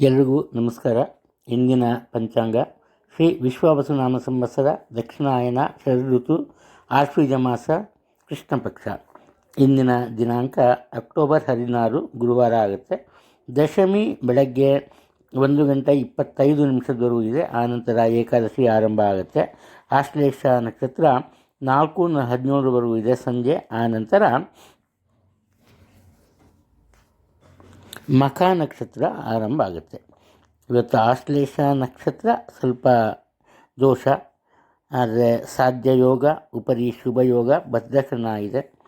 ಎಲ್ರಿಗೂ ನಮಸ್ಕಾರ. ಇಂದಿನ ಪಂಚಾಂಗ. ಶ್ರೀ ವಿಶ್ವಾವಸುನಾಮ ಸಂವತ್ಸರ, ದಕ್ಷಿಣಾಯನ ಶರಋತು ಆಶ್ವೀಜ ಮಾಸ, ಕೃಷ್ಣ ಪಕ್ಷ. ಇಂದಿನ ದಿನಾಂಕ ಅಕ್ಟೋಬರ್ ಹದಿನಾರು, ಗುರುವಾರ ಆಗುತ್ತೆ. ದಶಮಿ ಬೆಳಗ್ಗೆ ಒಂದು ಗಂಟೆ ಇಪ್ಪತ್ತೈದು ನಿಮಿಷದವರೆಗೂ ಇದೆ. ಆನಂತರ ಏಕಾದಶಿ ಆರಂಭ ಆಗುತ್ತೆ. ಆಶ್ಲೇಷ ನಕ್ಷತ್ರ ನಾಲ್ಕು ಹದಿನೇಳರವರೆಗೂ ಇದೆ ಸಂಜೆ. ಆನಂತರ ಮಖ ನಕ್ಷತ್ರ ಆರಂಭ ಆಗುತ್ತೆ. ಇವತ್ತು ಆಶ್ಲೇಷ ನಕ್ಷತ್ರ ಸ್ವಲ್ಪ ದೋಷ. ಆದರೆ ಸಾಧ್ಯ ಯೋಗ, ಉಪರಿ ಶುಭ ಯೋಗ ಬದ್ಧ ಚೆನ್ನಾಗಿದೆ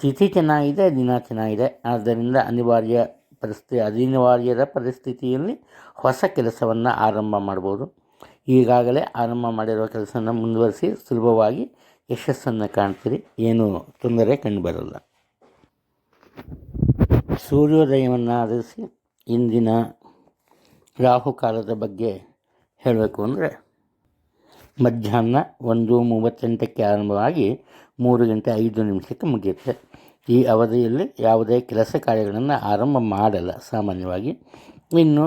ತಿಥಿ ಚೆನ್ನಾಗಿದೆ ದಿನ ಚೆನ್ನಾಗಿದೆ ಆದ್ದರಿಂದ ಅನಿವಾರ್ಯ ಪರಿಸ್ಥಿತಿ, ಅನಿವಾರ್ಯದ ಪರಿಸ್ಥಿತಿಯಲ್ಲಿ ಹೊಸ ಕೆಲಸವನ್ನು ಆರಂಭ ಮಾಡ್ಬೋದು. ಈಗಾಗಲೇ ಆರಂಭ ಮಾಡಿರುವ ಕೆಲಸನ ಮುಂದುವರಿಸಿ ಸುಲಭವಾಗಿ ಯಶಸ್ಸನ್ನು ಕಾಣ್ತೀರಿ. ಏನೂ ತೊಂದರೆ ಕಂಡುಬರಲ್ಲ ಸೂರ್ಯೋದಯವನ್ನು ಆಧರಿಸಿ ಇಂದಿನ ರಾಹುಕಾಲದ ಬಗ್ಗೆ ಹೇಳಬೇಕು ಅಂದರೆ ಮಧ್ಯಾಹ್ನ ಒಂದು ಮೂವತ್ತೆಂಟಕ್ಕೆ ಆರಂಭವಾಗಿ ಮೂರು ಗಂಟೆ ಐದು ನಿಮಿಷಕ್ಕೆ ಮುಗಿಯುತ್ತೆ. ಈ ಅವಧಿಯಲ್ಲಿ ಯಾವುದೇ ಕೆಲಸ ಕಾರ್ಯಗಳನ್ನು ಆರಂಭ ಮಾಡಲ್ಲ ಸಾಮಾನ್ಯವಾಗಿ. ಇನ್ನು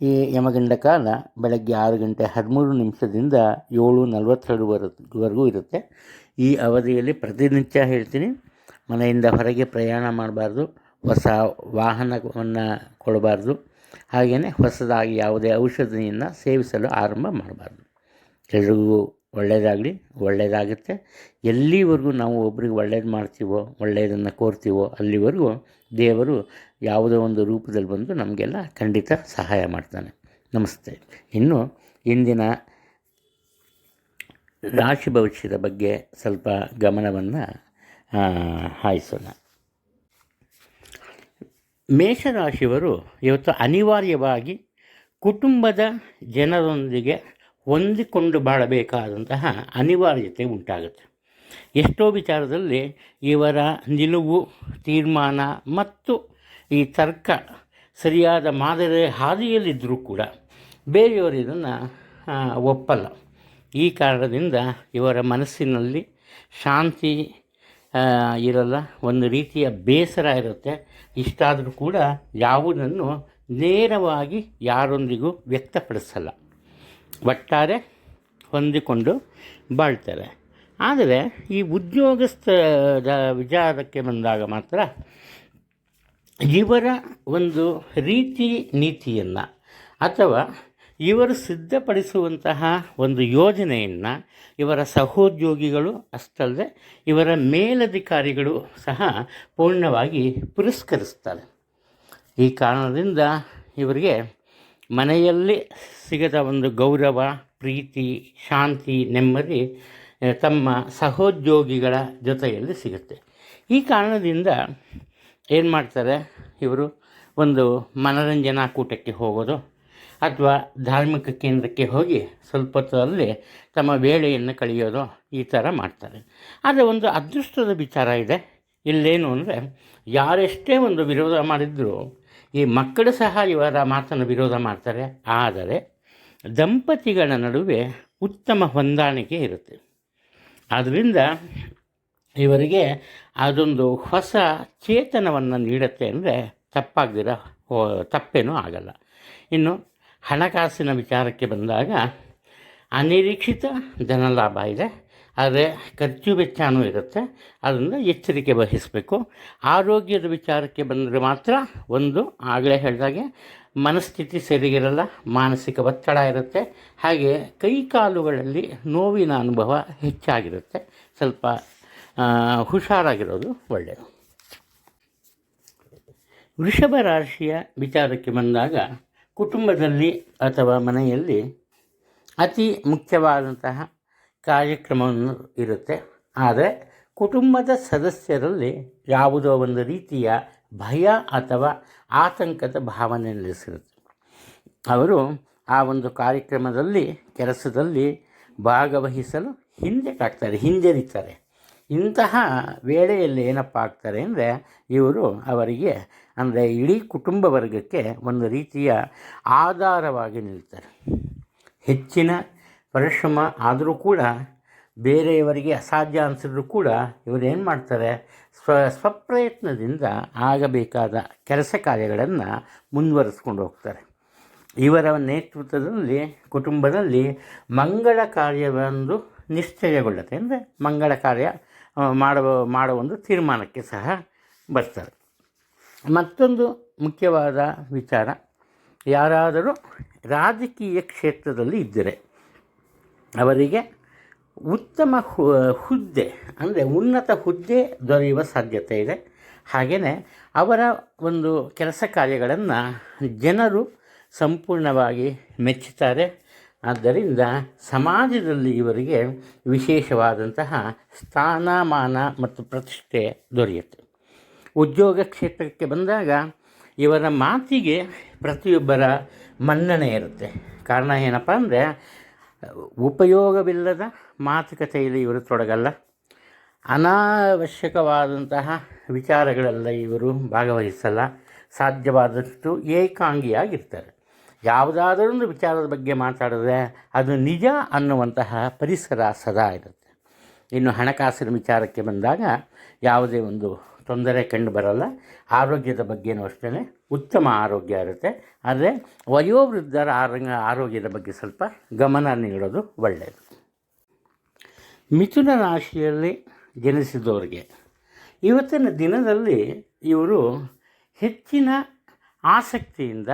ಈ ಯಮಗಂಡ ಕಾಲ ಬೆಳಗ್ಗೆ ಆರು ಗಂಟೆ ಹದಿಮೂರು ನಿಮಿಷದಿಂದ ಏಳು ನಲವತ್ತೆರಡುವರೆವರೆಗೂ ಇರುತ್ತೆ. ಈ ಅವಧಿಯಲ್ಲಿ ಪ್ರತಿನಿತ್ಯ ಹೇಳ್ತೀನಿ, ಮನೆಯಿಂದ ಹೊರಗೆ ಪ್ರಯಾಣ ಮಾಡಬಾರ್ದು. ಹೊಸ ವಾಹನವನ್ನು ಕೊಡಬಾರ್ದು. ಹಾಗೆಯೇ ಹೊಸದಾಗಿ ಯಾವುದೇ ಔಷಧಿಯನ್ನು ಸೇವಿಸಲು ಆರಂಭ ಮಾಡಬಾರ್ದು. ಎಲ್ರಿಗೂ ಒಳ್ಳೆಯದಾಗಲಿ, ಒಳ್ಳೆಯದಾಗುತ್ತೆ. ಎಲ್ಲಿವರೆಗೂ ನಾವು ಒಬ್ರಿಗೆ ಒಳ್ಳೇದು ಮಾಡ್ತೀವೋ, ಒಳ್ಳೆಯದನ್ನು ಕೋರ್ತೀವೋ, ಅಲ್ಲಿವರೆಗೂ ದೇವರು ಯಾವುದೋ ಒಂದು ರೂಪದಲ್ಲಿ ಬಂದು ನಮಗೆಲ್ಲ ಖಂಡಿತ ಸಹಾಯ ಮಾಡ್ತಾನೆ. ನಮಸ್ತೆ. ಇನ್ನು ಇಂದಿನ ರಾಶಿ ಭವಿಷ್ಯದ ಬಗ್ಗೆ ಸ್ವಲ್ಪ ಗಮನವನ್ನು ಹಾಯಿಸೋಣ. ಮೇಷರಾಶಿಯವರು ಇವತ್ತು ಅನಿವಾರ್ಯವಾಗಿ ಕುಟುಂಬದ ಜನರೊಂದಿಗೆ ಹೊಂದಿಕೊಂಡು ಬಾಳಬೇಕಾದಂತಹ ಅನಿವಾರ್ಯತೆ ಉಂಟಾಗುತ್ತೆ. ಎಷ್ಟೋ ವಿಚಾರದಲ್ಲಿ ಇವರ ನಿಲುವು, ತೀರ್ಮಾನ ಮತ್ತು ಈ ತರ್ಕ ಸರಿಯಾದ ಮಾದರಿ ಹಾದಿಯಲ್ಲಿದ್ದರೂ ಕೂಡ ಬೇರೆಯವರು ಇದನ್ನು ಒಪ್ಪಲ್ಲ. ಈ ಕಾರಣದಿಂದ ಇವರ ಮನಸ್ಸಿನಲ್ಲಿ ಶಾಂತಿ ಇರಲ್ಲ, ಒಂದು ರೀತಿಯ ಬೇಸರ ಇರುತ್ತೆ. ಇಷ್ಟಾದರೂ ಕೂಡ ಯಾವುದನ್ನು ನೇರವಾಗಿ ಯಾರೊಂದಿಗೂ ವ್ಯಕ್ತಪಡಿಸಲ್ಲ. ಒಟ್ಟಾರೆ ಹೊಂದಿಕೊಂಡು ಬಾಳ್ತಾರೆ. ಆದರೆ ಈ ಉದ್ಯೋಗಸ್ಥದ ವಿಚಾರಕ್ಕೆ ಬಂದಾಗ ಮಾತ್ರ ಇವರ ಒಂದು ರೀತಿ ನೀತಿಯನ್ನು ಅಥವಾ ಇವರು ಸಿದ್ಧಪಡಿಸುವಂತಹ ಒಂದು ಯೋಜನೆಯನ್ನು ಇವರ ಸಹೋದ್ಯೋಗಿಗಳು ಅಷ್ಟಲ್ಲದೆ ಇವರ ಮೇಲಧಿಕಾರಿಗಳು ಸಹ ಪೂರ್ಣವಾಗಿ ಪುರಸ್ಕರಿಸ್ತಾರೆ. ಈ ಕಾರಣದಿಂದ ಇವರಿಗೆ ಮನೆಯಲ್ಲಿ ಸಿಗದ ಒಂದು ಗೌರವ, ಪ್ರೀತಿ, ಶಾಂತಿ, ನೆಮ್ಮದಿ ತಮ್ಮ ಸಹೋದ್ಯೋಗಿಗಳ ಜೊತೆಯಲ್ಲಿ ಸಿಗುತ್ತೆ. ಈ ಕಾರಣದಿಂದ ಏನು ಮಾಡ್ತಾರೆ? ಇವರು ಒಂದು ಮನರಂಜನಾ ಕೂಟಕ್ಕೆ ಹೋಗೋದು ಅಥವಾ ಧಾರ್ಮಿಕ ಕೇಂದ್ರಕ್ಕೆ ಹೋಗಿ ಸ್ವಲ್ಪ ಹೊತ್ತಲ್ಲಿ ತಮ್ಮ ವೇಳೆಯನ್ನು ಕಳೆಯೋದು ಈ ಥರ ಮಾಡ್ತಾರೆ. ಆದರೆ ಒಂದು ಅದೃಷ್ಟದ ವಿಚಾರ ಇದೆ. ಇಲ್ಲೇನು ಅಂದರೆ ಯಾರೆಷ್ಟೇ ಒಂದು ವಿರೋಧ ಮಾಡಿದರೂ ಈ ಮಕ್ಕಳು ಸಹ ಇವರ ಮಾತನ್ನು ವಿರೋಧ ಮಾಡ್ತಾರೆ. ಆದರೆ ದಂಪತಿಗಳ ನಡುವೆ ಉತ್ತಮ ಹೊಂದಾಣಿಕೆ ಇರುತ್ತೆ. ಆದ್ದರಿಂದ ಇವರಿಗೆ ಅದೊಂದು ಹೊಸ ಚೇತನವನ್ನು ನೀಡುತ್ತೆ ಅಂದರೆ ತಪ್ಪಾಗದಿರ ತಪ್ಪೇನೂ ಆಗಲ್ಲ. ಇನ್ನು ಹಣಕಾಸಿನ ವಿಚಾರಕ್ಕೆ ಬಂದಾಗ ಅನಿರೀಕ್ಷಿತ ಧನಲಾಭ ಇದೆ, ಆದರೆ ಖರ್ಚು ವೆಚ್ಚನೂ ಇರುತ್ತೆ. ಅದರಿಂದ ಎಚ್ಚರಿಕೆ ವಹಿಸಬೇಕು. ಆರೋಗ್ಯದ ವಿಚಾರಕ್ಕೆ ಬಂದರೆ ಮಾತ್ರ ಒಂದು ಆಗಲೇ ಹೇಳಿದಾಗೆ ಮನಸ್ಥಿತಿ ಸರಿಗಿರಲ್ಲ, ಮಾನಸಿಕ ಒತ್ತಡ ಇರುತ್ತೆ. ಹಾಗೆ ಕೈ ಕಾಲುಗಳಲ್ಲಿ ನೋವಿನ ಅನುಭವ ಹೆಚ್ಚಾಗಿರುತ್ತೆ. ಸ್ವಲ್ಪ ಹುಷಾರಾಗಿರೋದು ಒಳ್ಳೆಯದು ವೃಷಭ ರಾಶಿಯ ವಿಚಾರಕ್ಕೆ ಬಂದಾಗ ಕುಟುಂಬದಲ್ಲಿ ಅಥವಾ ಮನೆಯಲ್ಲಿ ಅತಿ ಮುಖ್ಯವಾದಂತಹ ಕಾರ್ಯಕ್ರಮವನ್ನು ಇರುತ್ತೆ. ಆದರೆ ಕುಟುಂಬದ ಸದಸ್ಯರಲ್ಲಿ ಯಾವುದೋ ಒಂದು ರೀತಿಯ ಭಯ ಅಥವಾ ಆತಂಕದ ಭಾವನೆ ನೆಲೆಸಿರುತ್ತೆ. ಅವರು ಆ ಒಂದು ಕಾರ್ಯಕ್ರಮದಲ್ಲಿ, ಕೆಲಸದಲ್ಲಿ ಭಾಗವಹಿಸಲು ಹಿಂದೆ ಕಾಕ್ತಾರೆ ಹಿಂಜರಿತಾರೆ. ಇಂತಹ ವೇಳೆಯಲ್ಲಿ ಏನಪ್ಪ ಆಗ್ತಾರೆ ಅಂದರೆ ಇವರು ಅವರಿಗೆ ಅಂದರೆ ಇಡೀ ಕುಟುಂಬ ವರ್ಗಕ್ಕೆ ಒಂದು ರೀತಿಯ ಆಧಾರವಾಗಿ ನಿಲ್ತಾರೆ. ಹೆಚ್ಚಿನ ಪರಿಶ್ರಮ ಆದರೂ ಕೂಡ ಬೇರೆಯವರಿಗೆ ಅಸಾಧ್ಯ ಅನಿಸಿದ್ರು ಕೂಡ ಇವರು ಏನು ಮಾಡ್ತಾರೆ? ಸ್ವ ಸ್ವಪ್ರಯತ್ನದಿಂದ ಆಗಬೇಕಾದ ಕೆಲಸ ಕಾರ್ಯಗಳನ್ನು ಮುಂದುವರಿಸ್ಕೊಂಡು ಹೋಗ್ತಾರೆ. ಇವರ ನೇತೃತ್ವದಲ್ಲಿ, ಕುಟುಂಬದಲ್ಲಿ ಮಂಗಳ ಕಾರ್ಯವೊಂದು ನಿಶ್ಚಯಗೊಳ್ಳುತ್ತೆ. ಅಂದರೆ ಮಂಗಳ ಕಾರ್ಯ ಮಾಡುವ ಮಾಡುವ ಒಂದು ತೀರ್ಮಾನಕ್ಕೆ ಸಹ ಬರ್ತಾರೆ. ಮತ್ತೊಂದು ಮುಖ್ಯವಾದ ವಿಚಾರ, ಯಾರಾದರೂ ರಾಜಕೀಯ ಕ್ಷೇತ್ರದಲ್ಲಿ ಇದ್ದರೆ ಅವರಿಗೆ ಉತ್ತಮ ಹುದ್ದೆ, ಅಂದರೆ ಉನ್ನತ ಹುದ್ದೆ ದೊರೆಯುವ ಸಾಧ್ಯತೆ ಇದೆ. ಹಾಗೆಯೇ ಅವರ ಒಂದು ಕೆಲಸ ಕಾರ್ಯಗಳನ್ನು ಜನರು ಸಂಪೂರ್ಣವಾಗಿ ಮೆಚ್ಚುತ್ತಾರೆ. ಆದ್ದರಿಂದ ಸಮಾಜದಲ್ಲಿ ಇವರಿಗೆ ವಿಶೇಷವಾದಂತಹ ಸ್ಥಾನಮಾನ ಮತ್ತು ಪ್ರತಿಷ್ಠೆ ದೊರೆಯುತ್ತೆ. ಉದ್ಯೋಗ ಕ್ಷೇತ್ರಕ್ಕೆ ಬಂದಾಗ ಇವರ ಮಾತಿಗೆ ಪ್ರತಿಯೊಬ್ಬರ ಮನ್ನಣೆ ಇರುತ್ತೆ. ಕಾರಣ ಏನಪ್ಪ ಅಂದರೆ, ಉಪಯೋಗವಿಲ್ಲದ ಮಾತುಕತೆಯಲ್ಲಿ ಇವರು ತೊಡಗಲ್ಲ. ಅನಾವಶ್ಯಕವಾದಂತಹ ವಿಚಾರಗಳೆಲ್ಲ ಇವರು ಭಾಗವಹಿಸಲ್ಲ. ಸಾಧ್ಯವಾದಷ್ಟು ಏಕಾಂಗಿಯಾಗಿರ್ತಾರೆ. ಯಾವುದಾದರೊಂದು ವಿಚಾರದ ಬಗ್ಗೆ ಮಾತಾಡಿದ್ರೆ ಅದು ನಿಜ ಅನ್ನುವಂತಹ ಪರಿಸರ ಸದಾ ಇರುತ್ತೆ. ಇನ್ನು ಹಣಕಾಸಿನ ವಿಚಾರಕ್ಕೆ ಬಂದಾಗ ಯಾವುದೇ ಒಂದು ತೊಂದರೆ ಕಂಡು ಬರಲ್ಲ. ಆರೋಗ್ಯದ ಬಗ್ಗೆನೂ ಅಷ್ಟೇ ಉತ್ತಮ ಆರೋಗ್ಯ ಇರುತ್ತೆ. ಆದರೆ ವಯೋವೃದ್ಧರ ಆರೋಗ್ಯ ಆರೋಗ್ಯದ ಬಗ್ಗೆ ಸ್ವಲ್ಪ ಗಮನ ನೀಡೋದು ಒಳ್ಳೆಯದು. ಮಿಥುನ ರಾಶಿಯಲ್ಲಿ ಜನಿಸಿದವರಿಗೆ ಇವತ್ತಿನ ದಿನದಲ್ಲಿ ಇವರು ಹೆಚ್ಚಿನ ಆಸಕ್ತಿಯಿಂದ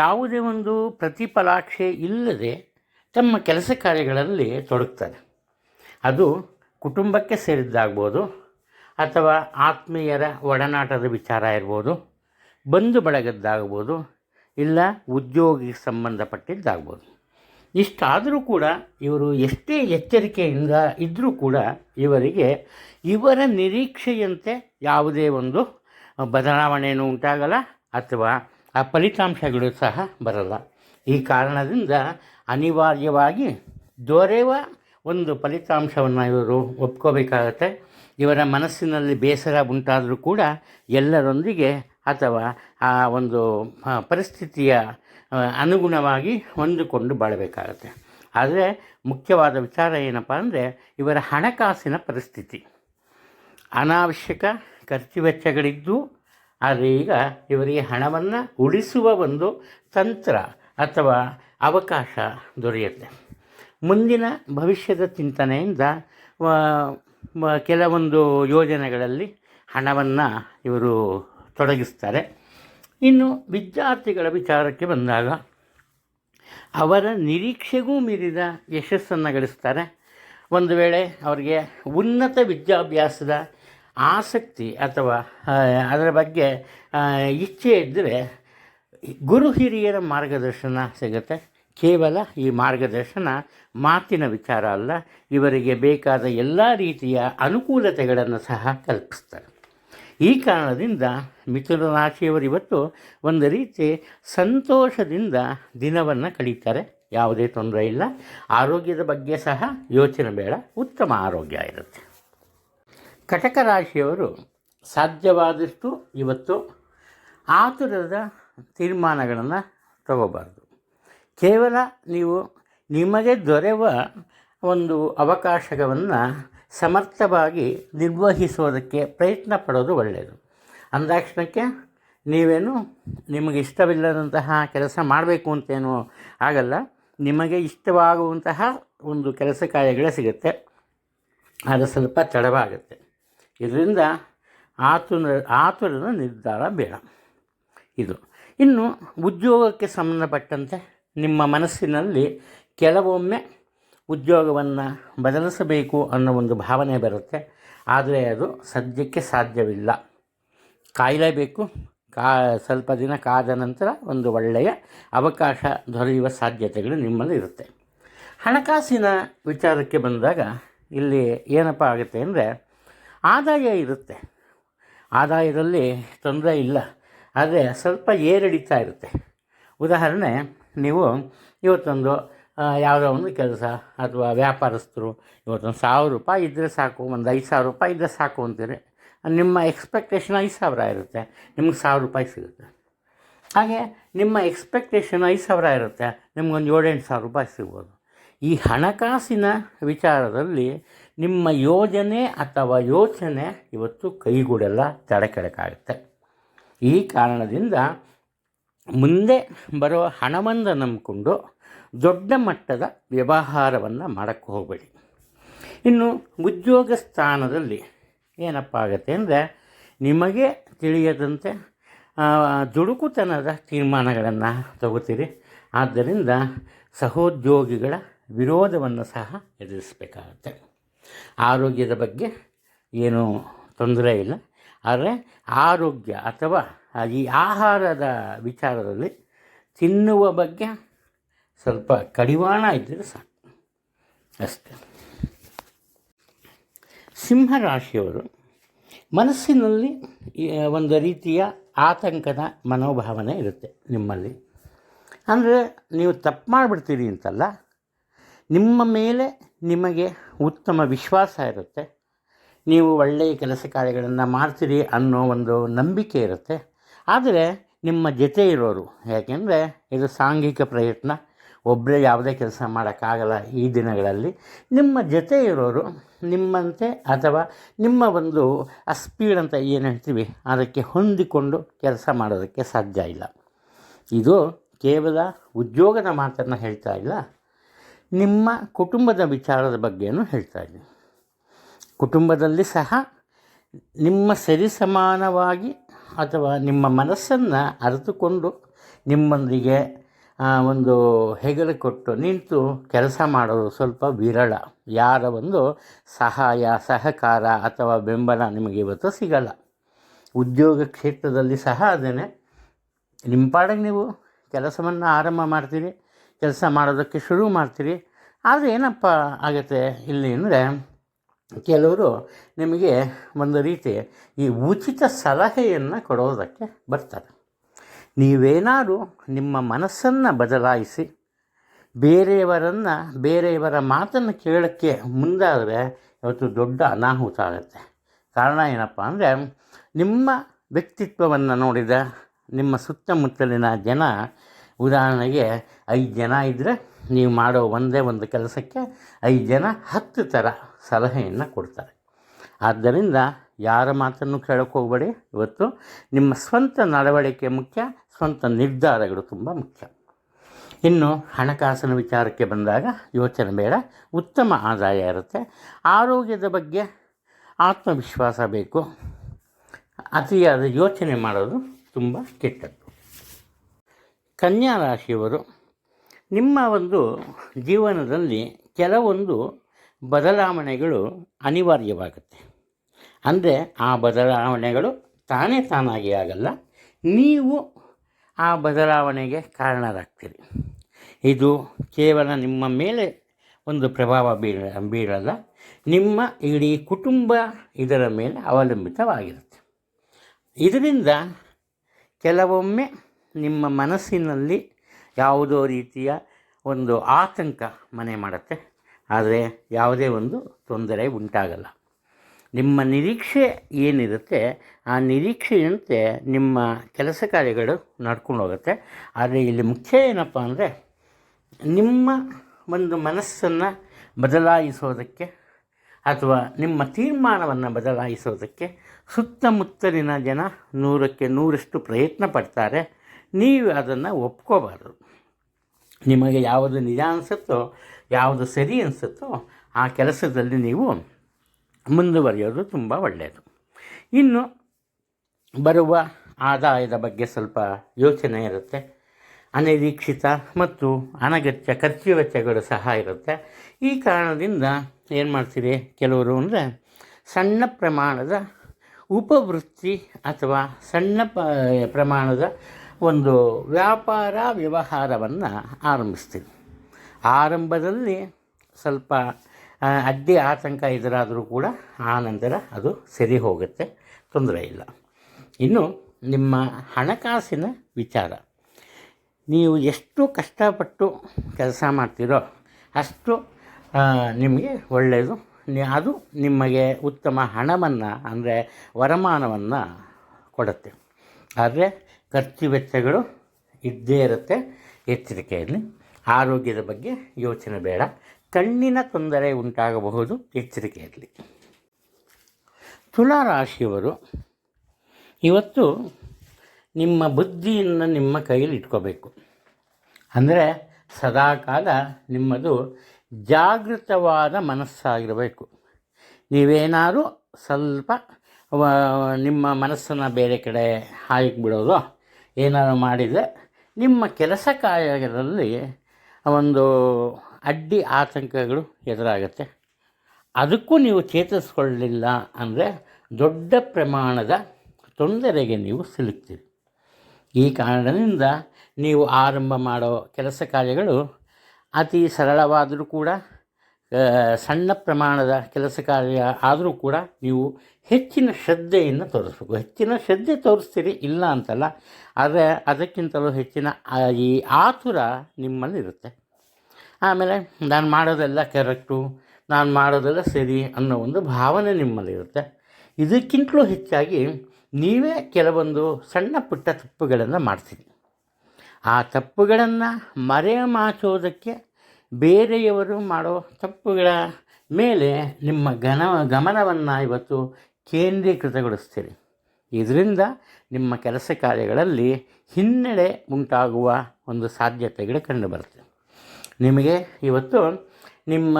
ಯಾವುದೇ ಒಂದು ಪ್ರತಿಫಲಾಕ್ಷೆ ಇಲ್ಲದೆ ತಮ್ಮ ಕೆಲಸ ಕಾರ್ಯಗಳಲ್ಲಿ ತೊಡಗ್ತಾರೆ. ಅದು ಕುಟುಂಬಕ್ಕೆ ಸೇರಿದ್ದಾಗ್ಬೋದು, ಅಥವಾ ಆತ್ಮೀಯರ ಒಡನಾಟದ ವಿಚಾರ ಇರ್ಬೋದು, ಬಂಧು ಬಳಗದ್ದಾಗ್ಬೋದು, ಇಲ್ಲ ಉದ್ಯೋಗಿಗೆ ಸಂಬಂಧಪಟ್ಟಿದ್ದಾಗ್ಬೋದು. ಇಷ್ಟಾದರೂ ಕೂಡ ಇವರು ಎಷ್ಟೇ ಎಚ್ಚರಿಕೆಯಿಂದ ಇದ್ದರೂ ಕೂಡ ಇವರಿಗೆ ಇವರ ನಿರೀಕ್ಷೆಯಂತೆ ಯಾವುದೇ ಒಂದು ಬದಲಾವಣೆಯೂ ಉಂಟಾಗಲ್ಲ, ಅಥವಾ ಆ ಫಲಿತಾಂಶಗಳು ಸಹ ಬರಲ್ಲ. ಈ ಕಾರಣದಿಂದ ಅನಿವಾರ್ಯವಾಗಿ ದೊರೆಯುವ ಒಂದು ಫಲಿತಾಂಶವನ್ನು ಇವರು ಒಪ್ಕೋಬೇಕಾಗತ್ತೆ. ಇವರ ಮನಸ್ಸಿನಲ್ಲಿ ಬೇಸರ ಉಂಟಾದರೂ ಕೂಡ ಎಲ್ಲರೊಂದಿಗೆ ಅಥವಾ ಆ ಒಂದು ಪರಿಸ್ಥಿತಿಯ ಅನುಗುಣವಾಗಿ ಹೊಂದಿಕೊಂಡು ಬಾಳಬೇಕಾಗತ್ತೆ. ಆದರೆ ಮುಖ್ಯವಾದ ವಿಚಾರ ಏನಪ್ಪ ಅಂದರೆ ಇವರ ಹಣಕಾಸಿನ ಪರಿಸ್ಥಿತಿ. ಅನಾವಶ್ಯಕ ಖರ್ಚು ವೆಚ್ಚಗಳಿದ್ದು ಆದರೆ ಈಗ ಇವರಿಗೆ ಹಣವನ್ನು ಉಳಿಸುವ ಒಂದು ತಂತ್ರ ಅಥವಾ ಅವಕಾಶ ದೊರೆಯುತ್ತೆ. ಮುಂದಿನ ಭವಿಷ್ಯದ ಚಿಂತನೆಯಿಂದ ಕೆಲವೊಂದು ಯೋಜನೆಗಳಲ್ಲಿ ಹಣವನ್ನು ಇವರು ತೊಡಗಿಸ್ತಾರೆ. ಇನ್ನು ವಿದ್ಯಾರ್ಥಿಗಳ ವಿಚಾರಕ್ಕೆ ಬಂದಾಗ, ಅವರ ನಿರೀಕ್ಷೆಗೂ ಮೀರಿದ ಯಶಸ್ಸನ್ನು ಗಳಿಸ್ತಾರೆ. ಒಂದು ವೇಳೆ ಅವರಿಗೆ ಉನ್ನತ ವಿದ್ಯಾಭ್ಯಾಸದ ಆಸಕ್ತಿ ಅಥವಾ ಅದರ ಬಗ್ಗೆ ಇಚ್ಛೆ ಇದ್ದರೆ ಗುರು ಹಿರಿಯರ ಮಾರ್ಗದರ್ಶನ ಸಿಗುತ್ತೆ. ಕೇವಲ ಈ ಮಾರ್ಗದರ್ಶನ ಮಾತಿನ ವಿಚಾರ ಅಲ್ಲ, ಇವರಿಗೆ ಬೇಕಾದ ಎಲ್ಲ ರೀತಿಯ ಅನುಕೂಲತೆಗಳನ್ನು ಸಹ ಕಲ್ಪಿಸ್ತಾರೆ. ಈ ಕಾರಣದಿಂದ ಮಿಥುನ ರಾಶಿಯವರು ಇವತ್ತು ಒಂದು ರೀತಿ ಸಂತೋಷದಿಂದ ದಿನವನ್ನು ಕಳೀತಾರೆ. ಯಾವುದೇ ತೊಂದರೆ ಇಲ್ಲ. ಆರೋಗ್ಯದ ಬಗ್ಗೆ ಸಹ ಯೋಚನೆ ಬೇಡ. ಉತ್ತಮ ಆರೋಗ್ಯ ಇರುತ್ತೆ. ಕಟಕ ರಾಶಿಯವರು ಸಾಧ್ಯವಾದಷ್ಟು ಇವತ್ತು ಆತುರದ ತೀರ್ಮಾನಗಳನ್ನು ತಗೋಬಾರ್ದು. ಕೇವಲ ನೀವು ನಿಮಗೆ ದೊರೆವ ಒಂದು ಅವಕಾಶವನ್ನು ಸಮರ್ಥವಾಗಿ ನಿರ್ವಹಿಸೋದಕ್ಕೆ ಪ್ರಯತ್ನ ಪಡೋದು ಒಳ್ಳೆಯದು. ಅಂದಾಕ್ಷಣಕ್ಕೆ ನೀವೇನು ನಿಮಗೆ ಇಷ್ಟವಿಲ್ಲದಂತಹ ಕೆಲಸ ಮಾಡಬೇಕು ಅಂತೇನು ಆಗಲ್ಲ. ನಿಮಗೆ ಇಷ್ಟವಾಗುವಂತಹ ಒಂದು ಕೆಲಸ ಕಾರ್ಯಗಳೇ ಸಿಗುತ್ತೆ. ಅದು ಸ್ವಲ್ಪ ತಡವಾಗುತ್ತೆ. ಇದರಿಂದ ಆತುನ ಆತುರದ ನಿರ್ಧಾರ ಬೇಡ. ಇದು. ಇನ್ನು ಉದ್ಯೋಗಕ್ಕೆ ಸಂಬಂಧಪಟ್ಟಂತೆ ನಿಮ್ಮ ಮನಸ್ಸಿನಲ್ಲಿ ಕೆಲವೊಮ್ಮೆ ಉದ್ಯೋಗವನ್ನು ಬದಲಿಸಬೇಕು ಅನ್ನೋ ಒಂದು ಭಾವನೆ ಬರುತ್ತೆ. ಆದರೆ ಅದು ಸದ್ಯಕ್ಕೆ ಸಾಧ್ಯವಿಲ್ಲ. ಕಾಯಲೇಬೇಕು. ಕಾ, ಸ್ವಲ್ಪ ದಿನ ಕಾದ ನಂತರ ಒಂದು ಒಳ್ಳೆಯ ಅವಕಾಶ ದೊರೆಯುವ ಸಾಧ್ಯತೆಗಳು ನಿಮ್ಮಲ್ಲಿ ಇರುತ್ತೆ. ಹಣಕಾಸಿನ ವಿಚಾರಕ್ಕೆ ಬಂದಾಗ ಇಲ್ಲಿ ಏನಪ್ಪ ಆಗುತ್ತೆ ಅಂದರೆ ಆದಾಯ ಇರುತ್ತೆ. ಆದಾಯದಲ್ಲಿ ತೊಂದರೆ ಇಲ್ಲ. ಆದರೆ ಸ್ವಲ್ಪ ಏರಿಳಿತಾ ಇರುತ್ತೆ. ಉದಾಹರಣೆ, ನೀವು ಇವತ್ತೊಂದು ಯಾವುದೋ ಒಂದು ಕೆಲಸ ಅಥವಾ ವ್ಯಾಪಾರಸ್ಥರು ಇವತ್ತೊಂದು ಸಾವಿರ ರೂಪಾಯಿ ಇದ್ದರೆ ಸಾಕು, ಒಂದು ಐದು ಸಾವಿರ ರೂಪಾಯಿ ಇದ್ದರೆ ಸಾಕು ಅಂತೀರಿ. ನಿಮ್ಮ ಎಕ್ಸ್ಪೆಕ್ಟೇಷನ್ ಐದು ಸಾವಿರ ಇರುತ್ತೆ. ನಿಮ್ಗೆ ಸಾವಿರ ರೂಪಾಯಿ ಸಿಗುತ್ತೆ. ಹಾಗೆ ನಿಮ್ಮ ಎಕ್ಸ್ಪೆಕ್ಟೇಷನ್ ಐದು ಸಾವಿರ ಇರುತ್ತೆ. ನಿಮ್ಗೊಂದು ಏಳೆಂಟು ಸಾವಿರ ರೂಪಾಯಿ ಸಿಗ್ಬೋದು. ಈ ಹಣಕಾಸಿನ ವಿಚಾರದಲ್ಲಿ ನಿಮ್ಮ ಯೋಜನೆ ಅಥವಾ ಯೋಚನೆ ಇವತ್ತು ಕೈಗೂಡೆಲ್ಲ ತಡೆಕೆಡಕಾಗುತ್ತೆ ಈ ಕಾರಣದಿಂದ ಮುಂದೆ ಬರುವ ಹಣವನ್ನು ನಂಬಿಕೊಂಡು ದೊಡ್ಡ ಮಟ್ಟದ ವ್ಯವಹಾರವನ್ನು ಮಾಡೋಕ್ಕೆ ಹೋಗಬೇಡಿ. ಇನ್ನು ಉದ್ಯೋಗ ಸ್ಥಾನದಲ್ಲಿ ಏನಪ್ಪ ಆಗುತ್ತೆ ಅಂದರೆ ನಿಮಗೆ ತಿಳಿಯದಂತೆ ದುಡುಕುತನದ ತೀರ್ಮಾನಗಳನ್ನು ತಗೋತೀರಿ. ಆದ್ದರಿಂದ ಸಹೋದ್ಯೋಗಿಗಳ ವಿರೋಧವನ್ನು ಸಹ ಎದುರಿಸಬೇಕಾಗತ್ತೆ. ಆರೋಗ್ಯದ ಬಗ್ಗೆ ಏನೂ ತೊಂದರೆ ಇಲ್ಲ. ಆದರೆ ಆರೋಗ್ಯ ಅಥವಾ ಈ ಆಹಾರದ ವಿಚಾರದಲ್ಲಿ ತಿನ್ನುವ ಬಗ್ಗೆ ಸ್ವಲ್ಪ ಕಡಿವಾಣ ಇದ್ದರೆ ಸಾಕು. ಅಷ್ಟೆ. ಸಿಂಹರಾಶಿಯವರು ಮನಸ್ಸಿನಲ್ಲಿ ಒಂದು ರೀತಿಯ ಆತಂಕದ ಮನೋಭಾವನೆ ಇರುತ್ತೆ ನಿಮ್ಮಲ್ಲಿ. ಅಂದರೆ ನೀವು ತಪ್ಪು ಮಾಡಿಬಿಡ್ತೀರಿ ಅಂತಲ್ಲ, ನಿಮ್ಮ ಮೇಲೆ ನಿಮಗೆ ಉತ್ತಮ ವಿಶ್ವಾಸ ಇರುತ್ತೆ. ನೀವು ಒಳ್ಳೆಯ ಕೆಲಸ ಕಾರ್ಯಗಳನ್ನು ಮಾಡ್ತೀರಿ ಅನ್ನೋ ಒಂದು ನಂಬಿಕೆ ಇರುತ್ತೆ. ಆದರೆ ನಿಮ್ಮ ಜೊತೆ ಇರೋರು, ಯಾಕೆಂದರೆ ಇದು ಸಾಂಘಿಕ ಪ್ರಯತ್ನ ಒಬ್ಬರೇ ಯಾವುದೇ ಕೆಲಸ ಮಾಡೋಕ್ಕಾಗಲ್ಲ ಈ ದಿನಗಳಲ್ಲಿ. ನಿಮ್ಮ ಜೊತೆ ಇರೋರು, ನಿಮ್ಮಂತೆ ಅಥವಾ ನಿಮ್ಮ ಒಂದು ಅಸ್ಪೀಡ್ ಸ್ಪೀಡ್ ಅಂತ ಏನು ಹೇಳ್ತೀವಿ, ಅದಕ್ಕೆ ಹೊಂದಿಕೊಂಡು ಕೆಲಸ ಮಾಡೋದಕ್ಕೆ ಸಾಧ್ಯ ಇಲ್ಲ. ಇದು ಕೇವಲ ಉದ್ಯೋಗದ ಮಾತನ್ನು ಹೇಳ್ತಾ ಇಲ್ಲ. ನಿಮ್ಮ ಕುಟುಂಬದ ವಿಚಾರದ ಬಗ್ಗೆಯೂ ಹೇಳ್ತಾ ಇದ್ದೀನಿ. ಕುಟುಂಬದಲ್ಲಿ ಸಹ ನಿಮ್ಮ ಸರಿಸಮಾನವಾಗಿ ಅಥವಾ ನಿಮ್ಮ ಮನಸ್ಸನ್ನು ಅರಿತುಕೊಂಡು ನಿಮ್ಮೊಂದಿಗೆ ಒಂದು ಹೆಗಲು ಕೊಟ್ಟು ನಿಂತು ಕೆಲಸ ಮಾಡೋದು ಸ್ವಲ್ಪ ವಿರಳ. ಯಾರ ಒಂದು ಸಹಾಯ, ಸಹಕಾರ ಅಥವಾ ಬೆಂಬಲ ನಿಮಗೆ ಇವತ್ತು ಸಿಗಲ್ಲ. ಉದ್ಯೋಗ ಕ್ಷೇತ್ರದಲ್ಲಿ ಸಹ ಅದೇ ನಿಮ್ಮ ಪಾಡಿಗೆ ನೀವು ಕೆಲಸವನ್ನು ಆರಂಭ ಮಾಡ್ತೀರಿ. ಕೆಲಸ ಮಾಡೋದಕ್ಕೆ ಶುರು ಮಾಡ್ತೀರಿ. ಆದರೆ ಏನಪ್ಪ ಆಗುತ್ತೆ ಇಲ್ಲಿ ಅಂದರೆ ಕೆಲವರು ನಿಮಗೆ ಒಂದು ರೀತಿ ಈ ಉಚಿತ ಸಲಹೆಯನ್ನು ಕೊಡೋದಕ್ಕೆ ಬರ್ತಾರೆ. ನೀವೇನಾದರೂ ನಿಮ್ಮ ಮನಸ್ಸನ್ನು ಬದಲಾಯಿಸಿ ಬೇರೆಯವರನ್ನು, ಬೇರೆಯವರ ಮಾತನ್ನು ಕೇಳೋಕ್ಕೆ ಮುಂದಾದರೆ ಇವತ್ತು ದೊಡ್ಡ ಅನಾಹುತ ಆಗುತ್ತೆ. ಕಾರಣ ಏನಪ್ಪ ಅಂದರೆ ನಿಮ್ಮ ವ್ಯಕ್ತಿತ್ವವನ್ನು ನೋಡಿದ ನಿಮ್ಮ ಸುತ್ತಮುತ್ತಲಿನ ಜನ ಉದಾಹರಣೆಗೆ ಐದು ಜನ ಇದ್ದರೆ ನೀವು ಮಾಡೋ ಒಂದೇ ಒಂದು ಕೆಲಸಕ್ಕೆ ಐದು ಜನ ಹತ್ತು ಥರ ಸಲಹೆಯನ್ನು ಕೊಡ್ತಾರೆ. ಆದ್ದರಿಂದ ಯಾರ ಮಾತನ್ನು ಕೇಳೋಕೆ ಹೋಗಬೇಡಿ. ಇವತ್ತು ನಿಮ್ಮ ಸ್ವಂತ ನಡವಳಿಕೆ ಮುಖ್ಯ, ಸ್ವಂತ ನಿರ್ಧಾರಗಳು ತುಂಬ ಮುಖ್ಯ. ಇನ್ನು ಹಣಕಾಸಿನ ವಿಚಾರಕ್ಕೆ ಬಂದಾಗ ಯೋಚನೆ ಬೇಡ, ಉತ್ತಮ ಆದಾಯ ಇರುತ್ತೆ. ಆರೋಗ್ಯದ ಬಗ್ಗೆ ಆತ್ಮವಿಶ್ವಾಸ ಬೇಕು. ಅತಿಯಾದ ಯೋಚನೆ ಮಾಡೋದು ತುಂಬ ಕೆಟ್ಟದ್ದು. ಕನ್ಯಾ ರಾಶಿಯವರು, ನಿಮ್ಮ ಒಂದು ಜೀವನದಲ್ಲಿ ಕೆಲವೊಂದು ಬದಲಾವಣೆಗಳು ಅನಿವಾರ್ಯವಾಗುತ್ತೆ. ಅಂದರೆ ಆ ಬದಲಾವಣೆಗಳು ತಾನೇ ತಾನಾಗಿ ಆಗಲ್ಲ, ನೀವು ಆ ಬದಲಾವಣೆಗೆ ಕಾರಣರಾಗ್ತೀರಿ. ಇದು ಕೇವಲ ನಿಮ್ಮ ಮೇಲೆ ಒಂದು ಪ್ರಭಾವ ಬೀರ, ಬೀರಲ್ಲ, ನಿಮ್ಮ ಇಡೀ ಕುಟುಂಬ ಇದರ ಮೇಲೆ ಅವಲಂಬಿತವಾಗಿರುತ್ತೆ. ಇದರಿಂದ ಕೆಲವೊಮ್ಮೆ ನಿಮ್ಮ ಮನಸ್ಸಿನಲ್ಲಿ ಯಾವುದೋ ರೀತಿಯ ಒಂದು ಆತಂಕ ಮನೆ ಮಾಡುತ್ತೆ. ಆದರೆ ಯಾವುದೇ ಒಂದು ತೊಂದರೆ ಉಂಟಾಗಲ್ಲ. ನಿಮ್ಮ ನಿರೀಕ್ಷೆ ಏನಿರುತ್ತೆ, ಆ ನಿರೀಕ್ಷೆಯಂತೆ ನಿಮ್ಮ ಕೆಲಸ ಕಾರ್ಯಗಳು ನಡ್ಕೊಂಡು ಹೋಗುತ್ತೆ. ಆದರೆ ಇಲ್ಲಿ ಮುಖ್ಯ ಏನಪ್ಪ ಅಂದರೆ, ನಿಮ್ಮ ಒಂದು ಮನಸ್ಸನ್ನು ಬದಲಾಯಿಸೋದಕ್ಕೆ ಅಥವಾ ನಿಮ್ಮ ತೀರ್ಮಾನವನ್ನು ಬದಲಾಯಿಸೋದಕ್ಕೆ ಸುತ್ತಮುತ್ತಲಿನ ಜನ ನೂರಕ್ಕೆ ನೂರಷ್ಟು ಪ್ರಯತ್ನ ಪಡ್ತಾರೆ. ನೀವು ಅದನ್ನು ಒಪ್ಕೋಬಾರ್ದು. ನಿಮಗೆ ಯಾವುದು ನಿಜ ಅನಿಸುತ್ತೋ ಯಾವುದು ಸರಿ ಅನಿಸುತ್ತೋ, ಆ ಕೆಲಸದಲ್ಲಿ ನೀವು ಮುಂದುವರಿಯೋದು ತುಂಬ ಒಳ್ಳೆಯದು ಇನ್ನು ಬರುವ ಆದಾಯದ ಬಗ್ಗೆ ಸ್ವಲ್ಪ ಯೋಚನೆ ಇರುತ್ತೆ. ಅನಿರೀಕ್ಷಿತ ಮತ್ತು ಅನಗತ್ಯ ಖರ್ಚು ವೆಚ್ಚಗಳು ಸಹ ಇರುತ್ತೆ. ಈ ಕಾರಣದಿಂದ ಏನು ಮಾಡ್ತೀರಿ ಕೆಲವರು ಅಂದರೆ ಸಣ್ಣ ಪ್ರಮಾಣದ ಉಪವೃತ್ತಿ ಅಥವಾ ಸಣ್ಣ ಪ್ರಮಾಣದ ಒಂದು ವ್ಯಾಪಾರ ವ್ಯವಹಾರವನ್ನು ಆರಂಭಿಸ್ತೀನಿ ಆರಂಭದಲ್ಲಿ ಸ್ವಲ್ಪ ಅಡ್ಡಿ ಆತಂಕ ಎದುರಾದರೂ ಕೂಡ ಆ ನಂತರ ಅದು ಸರಿ ಹೋಗುತ್ತೆ, ತೊಂದರೆ ಇಲ್ಲ. ಇನ್ನು ನಿಮ್ಮ ಹಣಕಾಸಿನ ವಿಚಾರ. ನೀವು ಎಷ್ಟು ಕಷ್ಟಪಟ್ಟು ಕೆಲಸ ಮಾಡ್ತೀರೋ ಅಷ್ಟು ನಿಮಗೆ ಒಳ್ಳೆಯದು ಅದು ನಿಮಗೆ ಉತ್ತಮ ಹಣವನ್ನು, ಅಂದರೆ ವರಮಾನವನ್ನು ಕೊಡುತ್ತೆ. ಆದರೆ ಖರ್ಚು ವೆಚ್ಚಗಳು ಇದ್ದೇ ಇರುತ್ತೆ ಎಚ್ಚರಿಕೆಯಲ್ಲಿ. ಆರೋಗ್ಯದ ಬಗ್ಗೆ ಯೋಚನೆ ಬೇಡ. ಕಣ್ಣಿನ ತೊಂದರೆ ಉಂಟಾಗಬಹುದು ಎಚ್ಚರಿಕೆ ಇರಲಿ ತುಲಾರಾಶಿಯವರು, ಇವತ್ತು ನಿಮ್ಮ ಬುದ್ಧಿಯನ್ನು ನಿಮ್ಮ ಕೈಯಲ್ಲಿ ಇಟ್ಕೋಬೇಕು. ಅಂದರೆ ಸದಾಕಾಲ ನಿಮ್ಮದು ಜಾಗೃತವಾದ ಮನಸ್ಸಾಗಿರಬೇಕು. ನೀವೇನಾದರೂ ಸ್ವಲ್ಪ ನಿಮ್ಮ ಮನಸ್ಸನ್ನು ಬೇರೆ ಕಡೆ ಹಾಯಕ್ಕೆ ಬಿಡೋದು ಏನಾದ್ರು ಮಾಡಿದರೆ ನಿಮ್ಮ ಕೆಲಸ ಕಾರ್ಯಗಳಲ್ಲಿ ಒಂದು ಅಡ್ಡಿ ಆತಂಕಗಳು ಎದುರಾಗುತ್ತೆ. ಅದಕ್ಕೂ ನೀವು ಚೇತರಿಸ್ಕೊಳ್ಳಿಲ್ಲ ಅಂದರೆ ದೊಡ್ಡ ಪ್ರಮಾಣದ ತೊಂದರೆಗೆ ನೀವು ಸಿಲುಕ್ತೀರಿ. ಈ ಕಾರಣದಿಂದ ನೀವು ಆರಂಭ ಮಾಡೋ ಕೆಲಸ ಕಾರ್ಯಗಳು ಅತಿ ಸರಳವಾದರೂ ಕೂಡ ಸಣ್ಣ ಪ್ರಮಾಣದ ಕೆಲಸ ಕಾರ್ಯ ಆದರೂ ಕೂಡ ನೀವು ಹೆಚ್ಚಿನ ಶ್ರದ್ಧೆಯನ್ನು ತೋರಿಸ್ಬೇಕು. ಹೆಚ್ಚಿನ ಶ್ರದ್ಧೆ ತೋರಿಸ್ತೀರಿ, ಇಲ್ಲ ಅಂತಲ್ಲ, ಆದರೆ ಅದಕ್ಕಿಂತಲೂ ಹೆಚ್ಚಿನ ಈ ಆತುರ ನಿಮ್ಮಲ್ಲಿ ಇರುತ್ತೆ. ಆಮೇಲೆ, ನಾನು ಮಾಡೋದೆಲ್ಲ ಕರೆಕ್ಟು, ನಾನು ಮಾಡೋದೆಲ್ಲ ಸರಿ ಅನ್ನೋ ಒಂದು ಭಾವನೆ ನಿಮ್ಮಲ್ಲಿ ಇರುತ್ತೆ. ಇದಕ್ಕಿಂತಲೂ ಹೆಚ್ಚಾಗಿ ನೀವೇ ಕೆಲವೊಂದು ಸಣ್ಣ ಪುಟ್ಟ ತಪ್ಪುಗಳನ್ನು ಮಾಡ್ತೀರಿ. ಆ ತಪ್ಪುಗಳನ್ನು ಮರೆಮಾಚೋದಕ್ಕೆ ಬೇರೆಯವರು ಮಾಡೋ ತಪ್ಪುಗಳ ಮೇಲೆ ನಿಮ್ಮ ಗನ, ಗಮನವನ್ನು ಇವತ್ತು ಕೇಂದ್ರೀಕೃತಗೊಳಿಸ್ತೀರಿ. ಇದರಿಂದ ನಿಮ್ಮ ಕೆಲಸ ಕಾರ್ಯಗಳಲ್ಲಿ ಹಿನ್ನಡೆ ಉಂಟಾಗುವ ಒಂದು ಸಾಧ್ಯತೆಗಳು ಕಂಡುಬರುತ್ತೆ ನಿಮಗೆ ಇವತ್ತು ನಿಮ್ಮ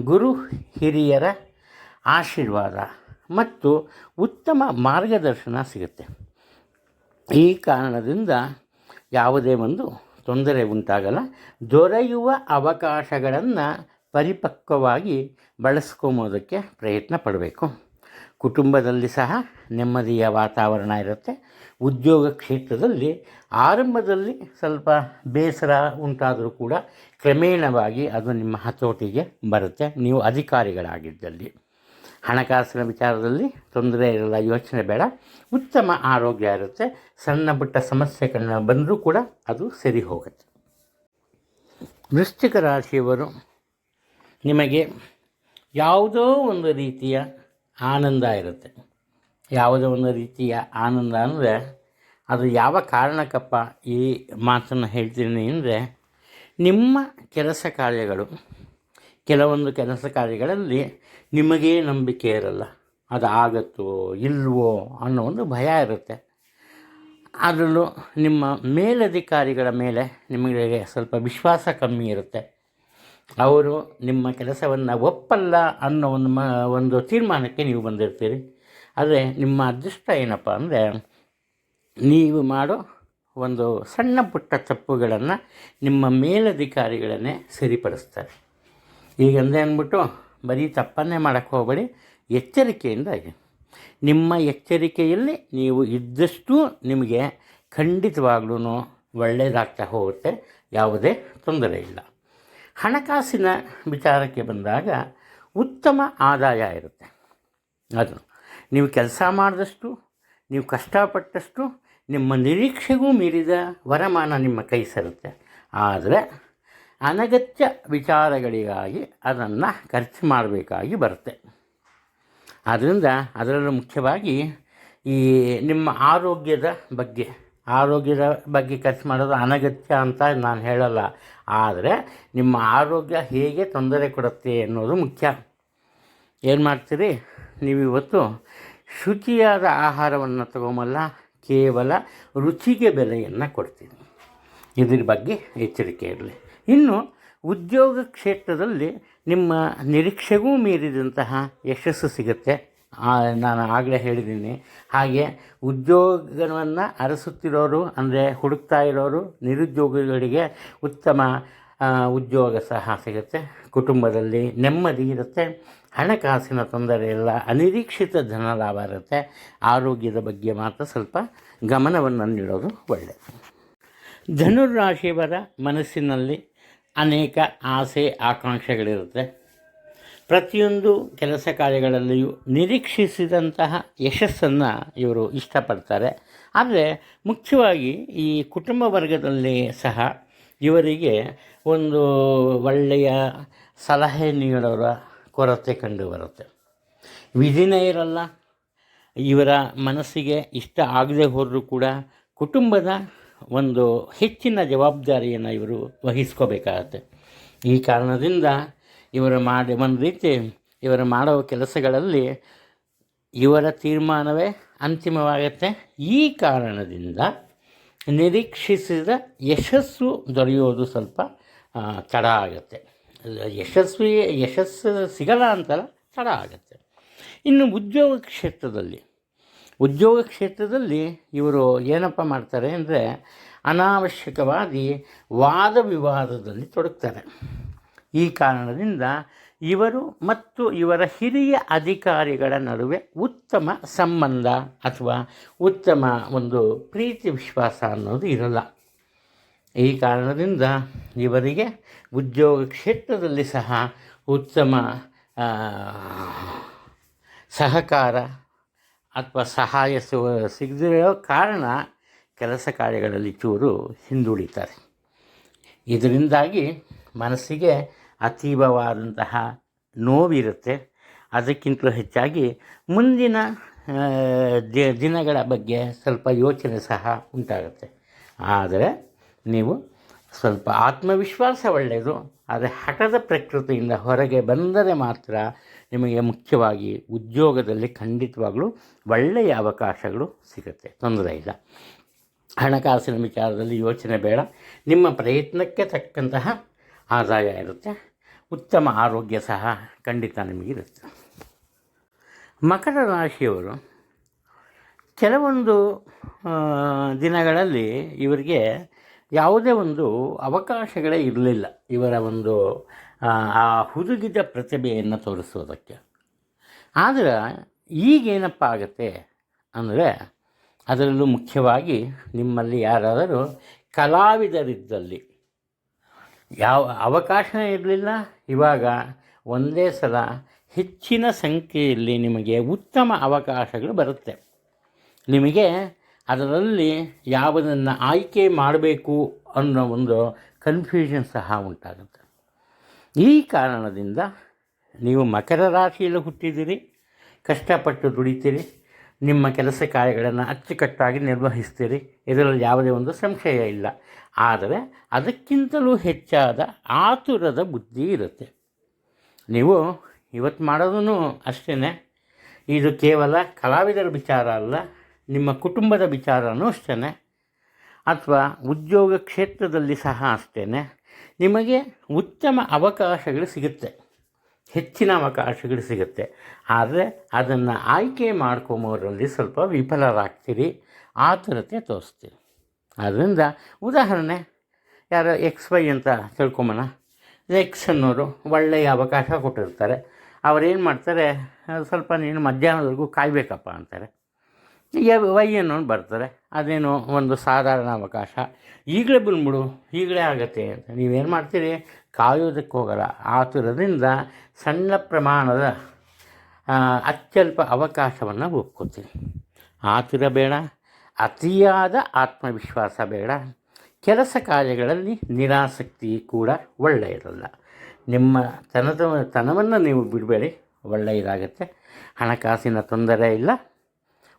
ಗುರು ಹಿರಿಯರ ಆಶೀರ್ವಾದ ಮತ್ತು ಉತ್ತಮ ಮಾರ್ಗದರ್ಶನ ಸಿಗುತ್ತೆ. ಈ ಕಾರಣದಿಂದ ಯಾವುದೇ ಒಂದು ತೊಂದರೆ ಉಂಟಾಗಲ್ಲ. ದೊರೆಯುವ ಅವಕಾಶಗಳನ್ನು ಪರಿಪಕ್ವವಾಗಿ ಬಳಸ್ಕೊಂಬೋದಕ್ಕೆ ಪ್ರಯತ್ನ ಪಡಬೇಕು. ಕುಟುಂಬದಲ್ಲಿ ಸಹ ನೆಮ್ಮದಿಯ ವಾತಾವರಣ ಇರುತ್ತೆ. ಉದ್ಯೋಗ ಕ್ಷೇತ್ರದಲ್ಲಿ ಆರಂಭದಲ್ಲಿ ಸ್ವಲ್ಪ ಬೇಸರ ಉಂಟಾದರೂ ಕೂಡ ಕ್ರಮೇಣವಾಗಿ ಅದು ನಿಮ್ಮ ಹತೋಟಿಗೆ ಬರುತ್ತೆ. ನೀವು ಅಧಿಕಾರಿಗಳಾಗಿದ್ದಲ್ಲಿ. ಹಣಕಾಸಿನ ವಿಚಾರದಲ್ಲಿ ತೊಂದರೆ ಇರಲ್ಲ, ಯೋಚನೆ ಬೇಡ. ಉತ್ತಮ ಆರೋಗ್ಯ ಇರುತ್ತೆ. ಸಣ್ಣ ಪುಟ್ಟ ಸಮಸ್ಯೆಗಳನ್ನ ಬಂದರೂ ಕೂಡ ಅದು ಸರಿ ಹೋಗುತ್ತೆ. ವೃಶ್ಚಿಕ ರಾಶಿಯವರು ನಿಮಗೆ ಯಾವುದೋ ಒಂದು ರೀತಿಯ ಆನಂದ ಇರುತ್ತೆ. ಯಾವುದೋ ಒಂದು ರೀತಿಯ ಆನಂದ ಅಂದರೆ ಅದು ಯಾವ ಕಾರಣಕ್ಕಪ್ಪ ಈ ಮಾತನ್ನು ಹೇಳ್ತೀನಿ ಅಂದರೆ ನಿಮ್ಮ ಕೆಲಸ ಕಾರ್ಯಗಳು, ಕೆಲವೊಂದು ಕೆಲಸ ಕಾರ್ಯಗಳಲ್ಲಿ ನಿಮಗೇ ನಂಬಿಕೆ ಇರಲ್ಲ. ಅದು ಆಗತ್ತೋ ಇಲ್ವೋ ಅನ್ನೋ ಒಂದು ಭಯ ಇರುತ್ತೆ. ಅದರಲ್ಲೂ ನಿಮ್ಮ ಮೇಲಧಿಕಾರಿಗಳ ಮೇಲೆ ನಿಮಗೆ ಸ್ವಲ್ಪ ವಿಶ್ವಾಸ ಕಮ್ಮಿ ಇರುತ್ತೆ. ಅವರು ನಿಮ್ಮ ಕೆಲಸವನ್ನು ಒಪ್ಪಲ್ಲ ಅನ್ನೋ ಒಂದು ಮ, ಒಂದು ತೀರ್ಮಾನಕ್ಕೆ ನೀವು ಬಂದಿರ್ತೀರಿ. ಆದರೆ ನಿಮ್ಮ ಅದೃಷ್ಟ ಏನಪ್ಪ ಅಂದರೆ ನೀವು ಮಾಡೋ ಒಂದು ಸಣ್ಣ ಪುಟ್ಟ ತಪ್ಪುಗಳನ್ನು ನಿಮ್ಮ ಮೇಲಧಿಕಾರಿಗಳನ್ನೇ ಸರಿಪಡಿಸ್ತಾರೆ. ಈಗಂದ್ರೆ ಅಂದ್ಬಿಟ್ಟು ಬರೀ ತಪ್ಪನ್ನೇ ಮಾಡೋಕ್ಕೆ ಹೋಗಬೇಡಿ, ಎಚ್ಚರಿಕೆಯಿಂದ ಇರಿ. ನಿಮ್ಮ ಎಚ್ಚರಿಕೆಯಲ್ಲಿ ನೀವು ಇದ್ದಷ್ಟು ನಿಮಗೆ ಖಂಡಿತವಾಗ್ಲೂ ಒಳ್ಳೆಯದಾಗ್ತಾ ಹೋಗುತ್ತೆ, ಯಾವುದೇ ತೊಂದರೆ ಇಲ್ಲ. ಹಣಕಾಸಿನ ವಿಚಾರಕ್ಕೆ ಬಂದಾಗ ಉತ್ತಮ ಆದಾಯ ಇರುತ್ತೆ. ಅದು ನೀವು ಕೆಲಸ ಮಾಡಿದಷ್ಟು, ನೀವು ಕಷ್ಟಪಟ್ಟಷ್ಟು, ನಿಮ್ಮ ನಿರೀಕ್ಷೆಗೂ ಮೀರಿದ ವರಮಾನ ನಿಮ್ಮ ಕೈ ಸೇರುತ್ತೆ. ಆದರೆ ಅನಗತ್ಯ ವಿಚಾರಗಳಿಗಾಗಿ ಅದನ್ನು ಖರ್ಚು ಮಾಡಬೇಕಾಗಿ ಬರುತ್ತೆ. ಆದ್ದರಿಂದ ಅದರಲ್ಲೂ ಮುಖ್ಯವಾಗಿ ಈ ನಿಮ್ಮ ಆರೋಗ್ಯದ ಬಗ್ಗೆ ಆರೋಗ್ಯದ ಬಗ್ಗೆ ಖರ್ಚು ಮಾಡೋದು ಅನಗತ್ಯ ಅಂತ ನಾನು ಹೇಳಲ್ಲ. ಆದರೆ ನಿಮ್ಮ ಆರೋಗ್ಯ ಹೇಗೆ ತೊಂದರೆ ಕೊಡುತ್ತೆ ಅನ್ನೋದು ಮುಖ್ಯ. ಏನು ಮಾಡ್ತೀರಿ? ನೀವು ಇವತ್ತು ಶುಚಿಯಾದ ಆಹಾರವನ್ನು ತಗೊಂಬಲ್ಲ, ಕೇವಲ ರುಚಿಗೆ ಬೆಲೆಯನ್ನು ಕೊಡ್ತೀರಿ. ಇದ್ರ ಬಗ್ಗೆ ಎಚ್ಚರಿಕೆ ಇರಲಿ. ಇನ್ನು ಉದ್ಯೋಗ ಕ್ಷೇತ್ರದಲ್ಲಿ ನಿಮ್ಮ ನಿರೀಕ್ಷೆಗೂ ಮೀರಿದಂತಹ ಯಶಸ್ಸು ಸಿಗುತ್ತೆ. ನಾನು ಆಗಲೇ ಹೇಳಿದ್ದೀನಿ. ಹಾಗೆ ಉದ್ಯೋಗವನ್ನು ಅರಸುತ್ತಿರೋರು, ಅಂದರೆ ಹುಡುಕ್ತಾ ಇರೋರು, ನಿರುದ್ಯೋಗಿಗಳಿಗೆ ಉತ್ತಮ ಉದ್ಯೋಗ ಸಹ ಸಿಗುತ್ತೆ. ಕುಟುಂಬದಲ್ಲಿ ನೆಮ್ಮದಿ ಇರುತ್ತೆ. ಹಣಕಾಸಿನ ತೊಂದರೆ ಇಲ್ಲ. ಅನಿರೀಕ್ಷಿತ ಧನ ಲಾಭ ಇರುತ್ತೆ. ಆರೋಗ್ಯದ ಬಗ್ಗೆ ಮಾತ್ರ ಸ್ವಲ್ಪ ಗಮನವನ್ನು ನೀಡೋದು ಒಳ್ಳೆಯದು ಧನುರಾಶಿಯವರ ಮನಸ್ಸಿನಲ್ಲಿ ಅನೇಕ ಆಸೆ, ಆಕಾಂಕ್ಷೆಗಳಿರುತ್ತೆ. ಪ್ರತಿಯೊಂದು ಕೆಲಸ ಕಾರ್ಯಗಳಲ್ಲಿಯೂ ನಿರೀಕ್ಷಿಸಿದಂತಹ ಯಶಸ್ಸನ್ನು ಇವರು ಇಷ್ಟಪಡ್ತಾರೆ. ಆದರೆ ಮುಖ್ಯವಾಗಿ ಈ ಕುಟುಂಬ ವರ್ಗದಲ್ಲಿ ಸಹ ಇವರಿಗೆ ಒಂದು ಒಳ್ಳೆಯ ಸಲಹೆ ನೀಡೋರ ಕೊರತೆ ಕಂಡು ಬರುತ್ತೆ. ವಿಧಿನೇ ಇರಲ್ಲ. ಇವರ ಮನಸ್ಸಿಗೆ ಇಷ್ಟ ಆಗದೆ ಹೋದರೂ ಕೂಡ ಕುಟುಂಬದ ಒಂದು ಹೆಚ್ಚಿನ ಜವಾಬ್ದಾರಿಯನ್ನು ಇವರು ವಹಿಸ್ಕೋಬೇಕಾಗತ್ತೆ. ಈ ಕಾರಣದಿಂದ ಇವರು ಮಾಡಿ ಒಂದು ರೀತಿ ಇವರು ಮಾಡೋ ಕೆಲಸಗಳಲ್ಲಿ ಇವರ ತೀರ್ಮಾನವೇ ಅಂತಿಮವಾಗುತ್ತೆ. ಈ ಕಾರಣದಿಂದ ನಿರೀಕ್ಷಿಸಿದ ಯಶಸ್ಸು ದೊರೆಯೋದು ಸ್ವಲ್ಪ ತಡ ಆಗುತ್ತೆ. ಯಶಸ್ವಿ, ಯಶಸ್ಸು ಸಿಗಲ್ಲ ಅಂತಲ್ಲ ತಡ ಆಗುತ್ತೆ. ಇನ್ನು ಉದ್ಯೋಗ ಕ್ಷೇತ್ರದಲ್ಲಿ ಉದ್ಯೋಗ ಕ್ಷೇತ್ರದಲ್ಲಿ ಇವರು ಏನಪ್ಪ ಮಾಡ್ತಾರೆ ಅಂದರೆ ಅನಾವಶ್ಯಕವಾಗಿ ವಾದ ವಿವಾದದಲ್ಲಿ ತೊಡಗ್ತಾರೆ. ಈ ಕಾರಣದಿಂದ ಇವರು ಮತ್ತು ಇವರ ಹಿರಿಯ ಅಧಿಕಾರಿಗಳ ನಡುವೆ ಉತ್ತಮ ಸಂಬಂಧ ಅಥವಾ ಉತ್ತಮ ಒಂದು ಪ್ರೀತಿ ವಿಶ್ವಾಸ ಅನ್ನೋದು ಇರಲ್ಲ. ಈ ಕಾರಣದಿಂದ ಇವರಿಗೆ ಉದ್ಯೋಗ ಕ್ಷೇತ್ರದಲ್ಲಿ ಸಹ ಉತ್ತಮ ಸಹಕಾರ ಅಥವಾ ಸಹಾಯ ಸಿಗ- ಸಿಗದಿರೋ ಕಾರಣ ಕೆಲಸ ಕಾರ್ಯಗಳಲ್ಲಿ ಚೂರು ಹಿಂದುಳಿತಾರೆ. ಇದರಿಂದಾಗಿ ಮನಸ್ಸಿಗೆ ಅತೀವವಾದಂತಹ ನೋವಿರುತ್ತೆ. ಅದಕ್ಕಿಂತಲೂ ಹೆಚ್ಚಾಗಿ ಮುಂದಿನ ದಿನಗಳ ಬಗ್ಗೆ ಸ್ವಲ್ಪ ಯೋಚನೆ ಸಹ ಉಂಟಾಗುತ್ತೆ. ಆದರೆ ನೀವು ಸ್ವಲ್ಪ ಆತ್ಮವಿಶ್ವಾಸ ಒಳ್ಳೆಯದು, ಆದರೆ ಹಠದ ಪ್ರಕೃತಿಯಿಂದ ಹೊರಗೆ ಬಂದರೆ ಮಾತ್ರ ನಿಮಗೆ ಮುಖ್ಯವಾಗಿ ಉದ್ಯೋಗದಲ್ಲಿ ಖಂಡಿತವಾಗಲೂ ಒಳ್ಳೆಯ ಅವಕಾಶಗಳು ಸಿಗುತ್ತೆ. ತೊಂದರೆ ಇಲ್ಲ. ಹಣಕಾಸಿನ ವಿಚಾರದಲ್ಲಿ ಯೋಚನೆ ಬೇಡ. ನಿಮ್ಮ ಪ್ರಯತ್ನಕ್ಕೆ ತಕ್ಕಂತಹ ಆದಾಯ ಇರುತ್ತೆ. ಉತ್ತಮ ಆರೋಗ್ಯ ಸಹ ಖಂಡಿತ ನಿಮಗಿರುತ್ತೆ. ಮಕರ ರಾಶಿಯವರು ಕೆಲವೊಂದು ದಿನಗಳಲ್ಲಿ ಇವರಿಗೆ ಯಾವುದೇ ಒಂದು ಅವಕಾಶಗಳೇ ಇರಲಿಲ್ಲ. ಇವರ ಒಂದು ಆ, ಹುದುಗಿದ ಪ್ರತಿಭೆಯನ್ನು ತೋರಿಸೋದಕ್ಕೆ ಆದರೆ ಈಗೇನಪ್ಪ ಆಗುತ್ತೆ ಅಂದರೆ ಅದರಲ್ಲೂ ಮುಖ್ಯವಾಗಿ ನಿಮ್ಮಲ್ಲಿ ಯಾರಾದರೂ ಕಲಾವಿದರಿದ್ದಲ್ಲಿ ಯಾವ ಅವಕಾಶನೇ ಇರಲಿಲ್ಲ. ಇವಾಗ ಒಂದೇ ಸಲ ಹೆಚ್ಚಿನ ಸಂಖ್ಯೆಯಲ್ಲಿ ನಿಮಗೆ ಉತ್ತಮ ಅವಕಾಶಗಳು ಬರುತ್ತೆ. ನಿಮಗೆ ಅದರಲ್ಲಿ ಯಾವುದನ್ನು ಆಯ್ಕೆ ಮಾಡಬೇಕು ಅನ್ನೋ ಒಂದು ಕನ್ಫ್ಯೂಷನ್ ಸಹ ಉಂಟಾಗುತ್ತೆ. ಈ ಕಾರಣದಿಂದ ನೀವು ಮಕರ ರಾಶಿಯಲ್ಲಿ ಹುಟ್ಟಿದ್ದೀರಿ, ಕಷ್ಟಪಟ್ಟು ದುಡಿತೀರಿ, ನಿಮ್ಮ ಕೆಲಸ ಕಾರ್ಯಗಳನ್ನು ಅಚ್ಚುಕಟ್ಟಾಗಿ ನಿರ್ವಹಿಸ್ತೀರಿ. ಇದರಲ್ಲಿ ಯಾವುದೇ ಒಂದು ಸಂಶಯ ಇಲ್ಲ. ಆದರೆ ಅದಕ್ಕಿಂತಲೂ ಹೆಚ್ಚಾದ ಆತುರದ ಬುದ್ಧಿ ಇರುತ್ತೆ. ನೀವು ಇವತ್ತು ಮಾಡೋದೂ ಅಷ್ಟೇ ಇದು ಕೇವಲ ಕಲಾವಿದರ ವಿಚಾರ ಅಲ್ಲ, ನಿಮ್ಮ ಕುಟುಂಬದ ವಿಚಾರನೂ ಅಷ್ಟೇ ಅಥವಾ ಉದ್ಯೋಗ ಕ್ಷೇತ್ರದಲ್ಲಿ ಸಹ ಅಷ್ಟೇ ನಿಮಗೆ ಉತ್ತಮ ಅವಕಾಶಗಳು ಸಿಗುತ್ತೆ, ಹೆಚ್ಚಿನ ಅವಕಾಶಗಳು ಸಿಗುತ್ತೆ. ಆದರೆ ಅದನ್ನು ಆಯ್ಕೆ ಮಾಡ್ಕೊಂಬೋದ್ರಲ್ಲಿ ಸ್ವಲ್ಪ ವಿಫಲರಾಗ್ತೀರಿ, ಆತುರತೆ ತೋರಿಸ್ತೀರಿ. ಆದ್ದರಿಂದ ಉದಾಹರಣೆ, ಯಾರೋ ಎಕ್ಸ್ ವೈ ಅಂತ ತಿಳ್ಕೊಂಬೋಣ. ಎಕ್ಸ್ ಅನ್ನೋರು ಒಳ್ಳೆಯ ಅವಕಾಶ ಕೊಟ್ಟಿರ್ತಾರೆ. ಅವರೇನು ಮಾಡ್ತಾರೆ, ಸ್ವಲ್ಪ ನೀನು ಮಧ್ಯಾಹ್ನದವರೆಗೂ ಕಾಯಬೇಕಪ್ಪ ಅಂತಾರೆ. ವೈ ಅನ್ನೋನು ಬರ್ತಾರೆ. ಅದೇನು ಒಂದು ಸಾಧಾರಣ ಅವಕಾಶ. ಈಗಲೇ ಬಂದ್ಬಿಡು, ಈಗಲೇ ಆಗತ್ತೆ ಅಂತ. ನೀವೇನು ಮಾಡ್ತೀರಿ? ಕಾಯೋದಕ್ಕೆ ಹೋಗಲ್ಲ. ಆತುರದಿಂದ ಸಣ್ಣ ಪ್ರಮಾಣದ ಅತ್ಯಲ್ಪ ಅವಕಾಶವನ್ನು ಒಪ್ಕೋತೀರಿ. ಆತುರ ಬೇಡ. ಅತಿಯಾದ ಆತ್ಮವಿಶ್ವಾಸ ಬೇಡ. ಕೆಲಸ ಕಾರ್ಯಗಳಲ್ಲಿ ನಿರಾಸಕ್ತಿ ಕೂಡ ಒಳ್ಳೆಯದಲ್ಲ. ನಿಮ್ಮ ತನದ ತನವನ್ನು ನೀವು ಬಿಡಬೇಡಿ, ಒಳ್ಳೆಯದಾಗತ್ತೆ. ಹಣಕಾಸಿನ ತೊಂದರೆ ಇಲ್ಲ,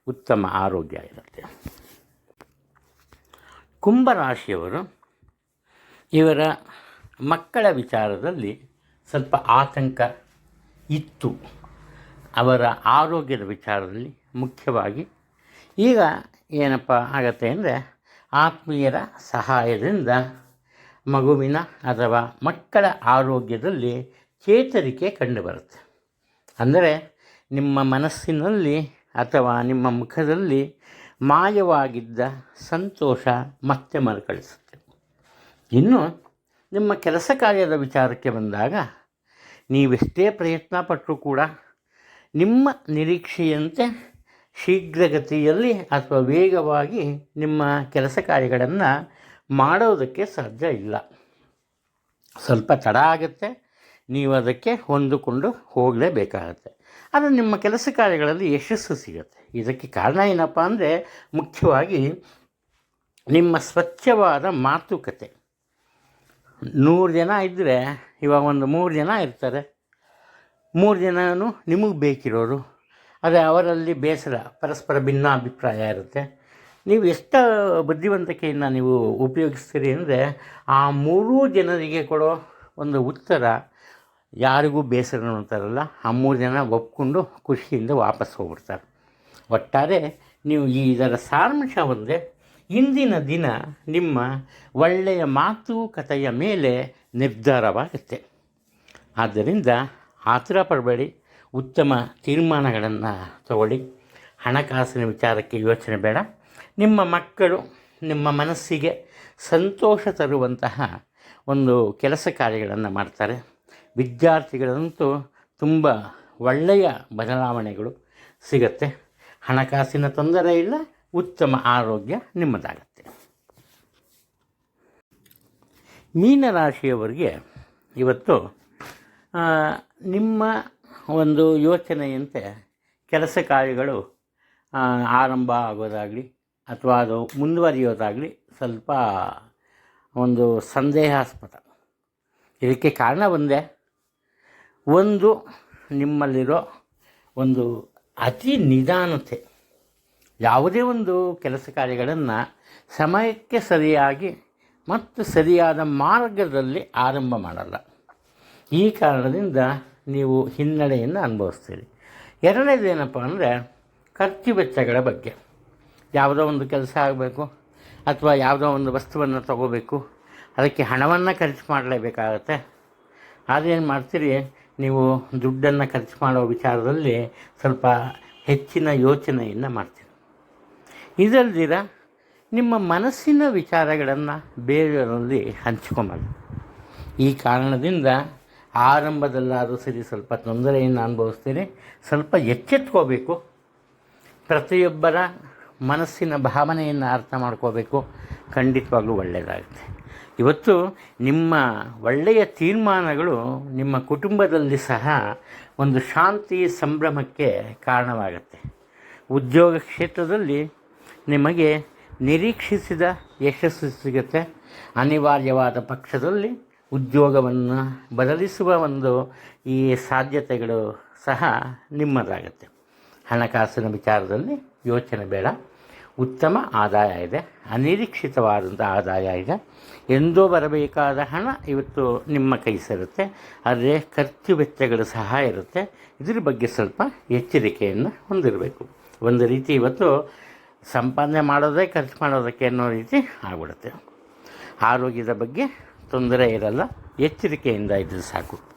ಉತ್ತಮ ಆರೋಗ್ಯ ಇರುತ್ತೆ. ಕುಂಭರಾಶಿಯವರು ಇವರ ಮಕ್ಕಳ ವಿಚಾರದಲ್ಲಿ ಸ್ವಲ್ಪ ಆತಂಕ ಇತ್ತು. ಅವರ ಆರೋಗ್ಯದ ವಿಚಾರದಲ್ಲಿ ಮುಖ್ಯವಾಗಿ ಈಗ ಏನಪ್ಪ ಆಗತ್ತೆ ಅಂದರೆ ಆತ್ಮೀಯರ ಸಹಾಯದಿಂದ ಮಗುವಿನ ಅಥವಾ ಮಕ್ಕಳ ಆರೋಗ್ಯದಲ್ಲಿ ಚೇತರಿಕೆ ಕಂಡುಬರುತ್ತೆ. ಅಂದರೆ ನಿಮ್ಮ ಮನಸ್ಸಿನಲ್ಲಿ ಅಥವಾ ನಿಮ್ಮ ಮುಖದಲ್ಲಿ ಮಾಯವಾಗಿದ್ದ ಸಂತೋಷ ಮತ್ತೆ ಮರುಕಳಿಸುತ್ತೆ. ಇನ್ನು ನಿಮ್ಮ ಕೆಲಸ ಕಾರ್ಯದ ವಿಚಾರಕ್ಕೆ ಬಂದಾಗ ನೀವೆಷ್ಟೇ ಪ್ರಯತ್ನ ಪಟ್ಟರೂ ಕೂಡ ನಿಮ್ಮ ನಿರೀಕ್ಷೆಯಂತೆ ಶೀಘ್ರಗತಿಯಲ್ಲಿ ಅಥವಾ ವೇಗವಾಗಿ ನಿಮ್ಮ ಕೆಲಸ ಕಾರ್ಯಗಳನ್ನು ಮಾಡೋದಕ್ಕೆ ಸಾಧ್ಯ ಇಲ್ಲ. ಸ್ವಲ್ಪ ತಡ ಆಗುತ್ತೆ. ನೀವು ಅದಕ್ಕೆ ಹೊಂದಿಕೊಂಡು ಹೋಗಲೇಬೇಕಾಗತ್ತೆ. ಆದರೆ ನಿಮ್ಮ ಕೆಲಸ ಕಾರ್ಯಗಳಲ್ಲಿ ಯಶಸ್ಸು ಸಿಗುತ್ತೆ. ಇದಕ್ಕೆ ಕಾರಣ ಏನಪ್ಪ ಅಂದರೆ ಮುಖ್ಯವಾಗಿ ನಿಮ್ಮ ಸ್ವಚ್ಛವಾದ ಮಾತುಕತೆ. ನೂರು ಜನ ಇದ್ದರೆ ಇವಾಗ ಒಂದು ಮೂರು ಜನ ಇರ್ತಾರೆ. ಮೂರು ಜನನೂ ನಿಮಗೆ ಬೇಕಿರೋರು. ಆದರೆ ಅವರಲ್ಲಿ ಬೇಸರ, ಪರಸ್ಪರ ಭಿನ್ನಾಭಿಪ್ರಾಯ ಇರುತ್ತೆ. ನೀವು ಎಷ್ಟು ಬುದ್ಧಿವಂತಿಕೆಯನ್ನು ನೀವು ಉಪಯೋಗಿಸ್ತೀರಿ ಅಂದರೆ ಆ ಮೂರೂ ಜನರಿಗೆ ಕೊಡೋ ಒಂದು ಉತ್ತರ ಯಾರಿಗೂ ಬೇಸರ ಅಂತಾರಲ್ಲ ಆ ಮೂರು ಜನ ಒಪ್ಕೊಂಡು ಖುಷಿಯಿಂದ ವಾಪಸ್ ಹೋಗ್ಬಿಡ್ತಾರೆ. ಒಟ್ಟಾರೆ ನೀವು ಈ ಇದರ ಸಾರಾಂಶ ಒಂದೇ ಇಂದಿನ ದಿನ ನಿಮ್ಮ ಒಳ್ಳೆಯ ಮಾತು, ಕಥೆಯ ಮೇಲೆ ನಿರ್ಧಾರವಾಗುತ್ತೆ. ಆದ್ದರಿಂದ ಆತುರ ಪಡಬೇಡಿ. ಉತ್ತಮ ತೀರ್ಮಾನಗಳನ್ನು ತಗೊಳ್ಳಿ. ಹಣಕಾಸಿನ ವಿಚಾರಕ್ಕೆ ಯೋಚನೆ ಬೇಡ. ನಿಮ್ಮ ಮಕ್ಕಳು, ನಿಮ್ಮ ಮನಸ್ಸಿಗೆ ಸಂತೋಷ ತರುವಂತಹ ಒಂದು ಕೆಲಸ ಕಾರ್ಯಗಳನ್ನು ಮಾಡ್ತಾರೆ. ವಿದ್ಯಾರ್ಥಿಗಳಂತೂ ತುಂಬ ಒಳ್ಳೆಯ ಬದಲಾವಣೆಗಳು ಸಿಗತ್ತೆ. ಹಣಕಾಸಿನ ತೊಂದರೆ ಇಲ್ಲ, ಉತ್ತಮ ಆರೋಗ್ಯ ನಿಮ್ಮದಾಗತ್ತೆ. ಮೀನರಾಶಿಯವರಿಗೆ ಇವತ್ತು ನಿಮ್ಮ ಒಂದು ಯೋಚನೆಯಂತೆ ಕೆಲಸ ಕಾರ್ಯಗಳು ಆರಂಭ ಆಗೋದಾಗಲಿ ಅಥವಾ ಅದು ಮುಂದುವರಿಯೋದಾಗಲಿ ಸ್ವಲ್ಪ ಒಂದು ಸಂದೇಹಾಸ್ಪದ. ಇದಕ್ಕೆ ಕಾರಣ ಒಂದೇ. ಒಂದು, ನಿಮ್ಮಲ್ಲಿರೋ ಒಂದು ಅತಿ ನಿಧಾನತೆ. ಯಾವುದೇ ಒಂದು ಕೆಲಸ ಕಾರ್ಯಗಳನ್ನು ಸಮಯಕ್ಕೆ ಸರಿಯಾಗಿ ಮತ್ತು ಸರಿಯಾದ ಮಾರ್ಗದಲ್ಲಿ ಆರಂಭ ಮಾಡಲ್ಲ. ಈ ಕಾರಣದಿಂದ ನೀವು ಹಿನ್ನಡೆಯನ್ನು ಅನುಭವಿಸ್ತೀರಿ. ಎರಡನೇದೇನಪ್ಪ ಅಂದರೆ ಖರ್ಚು ವೆಚ್ಚಗಳ ಬಗ್ಗೆ. ಯಾವುದೋ ಒಂದು ಕೆಲಸ ಆಗಬೇಕು ಅಥವಾ ಯಾವುದೋ ಒಂದು ವಸ್ತುವನ್ನು ತಗೋಬೇಕು, ಅದಕ್ಕೆ ಹಣವನ್ನು ಖರ್ಚು ಮಾಡಲೇಬೇಕಾಗತ್ತೆ. ಅದೇನು ಮಾಡ್ತೀರಿ, ನೀವು ದುಡ್ಡನ್ನು ಖರ್ಚು ಮಾಡೋ ವಿಚಾರದಲ್ಲಿ ಸ್ವಲ್ಪ ಹೆಚ್ಚಿನ ಯೋಚನೆಯನ್ನು ಮಾಡ್ತೀರಿ. ಇದಲ್ದಿರ ನಿಮ್ಮ ಮನಸ್ಸಿನ ವಿಚಾರಗಳನ್ನು ಬೇರೆಯವರಲ್ಲಿ ಹಂಚ್ಕೊಂಬಲ್ಲ ಈ ಕಾರಣದಿಂದ ಆರಂಭದಲ್ಲಾದರೂ ಸರಿ ಸ್ವಲ್ಪ ತೊಂದರೆಯನ್ನು ಅನುಭವಿಸ್ತೇನೆ. ಸ್ವಲ್ಪ ಎಚ್ಚೆತ್ಕೋಬೇಕು. ಪ್ರತಿಯೊಬ್ಬರ ಮನಸ್ಸಿನ ಭಾವನೆಯನ್ನು ಅರ್ಥ ಮಾಡ್ಕೋಬೇಕು. ಖಂಡಿತವಾಗ್ಲೂ ಒಳ್ಳೆಯದಾಗುತ್ತೆ. ಇವತ್ತು ನಿಮ್ಮ ಒಳ್ಳೆಯ ತೀರ್ಮಾನಗಳು ನಿಮ್ಮ ಕುಟುಂಬದಲ್ಲಿ ಸಹ ಒಂದು ಶಾಂತಿ ಸಂಭ್ರಮಕ್ಕೆ ಕಾರಣವಾಗುತ್ತೆ. ಉದ್ಯೋಗ ಕ್ಷೇತ್ರದಲ್ಲಿ ನಿಮಗೆ ನಿರೀಕ್ಷಿಸಿದ ಯಶಸ್ಸು ಸಿಗುತ್ತೆ. ಅನಿವಾರ್ಯವಾದ ಪಕ್ಷದಲ್ಲಿ ಉದ್ಯೋಗವನ್ನು ಬದಲಿಸುವ ಒಂದು ಈ ಸಾಧ್ಯತೆಗಳು ಸಹ ನಿಮ್ಮದಾಗುತ್ತೆ. ಹಣಕಾಸಿನ ವಿಚಾರದಲ್ಲಿ ಯೋಚನೆ ಬೇಡ. ಉತ್ತಮ ಆದಾಯ ಇದೆ. ಅನಿರೀಕ್ಷಿತವಾದಂಥ ಆದಾಯ ಇದೆ ಎಂದೋ ಬರಬೇಕಾದ ಹಣ ಇವತ್ತು ನಿಮ್ಮ ಕೈ ಸೇರುತ್ತೆ. ಆದರೆ ಖರ್ಚು ವೆಚ್ಚಗಳು ಸಹ ಇರುತ್ತೆ. ಇದ್ರ ಬಗ್ಗೆ ಸ್ವಲ್ಪ ಎಚ್ಚರಿಕೆಯನ್ನು ಹೊಂದಿರಬೇಕು. ಒಂದು ರೀತಿ ಇವತ್ತು ಸಂಪಾದನೆ ಮಾಡೋದೇ, ಖರ್ಚು ಮಾಡೋದಕ್ಕೆ ಅನ್ನೋ ರೀತಿ ಆಗ್ಬಿಡುತ್ತೆ. ಆರೋಗ್ಯದ ಬಗ್ಗೆ ತೊಂದರೆ ಇರಲ್ಲ. ಎಚ್ಚರಿಕೆಯಿಂದ ಇದ್ದರೆ ಸಾಕು.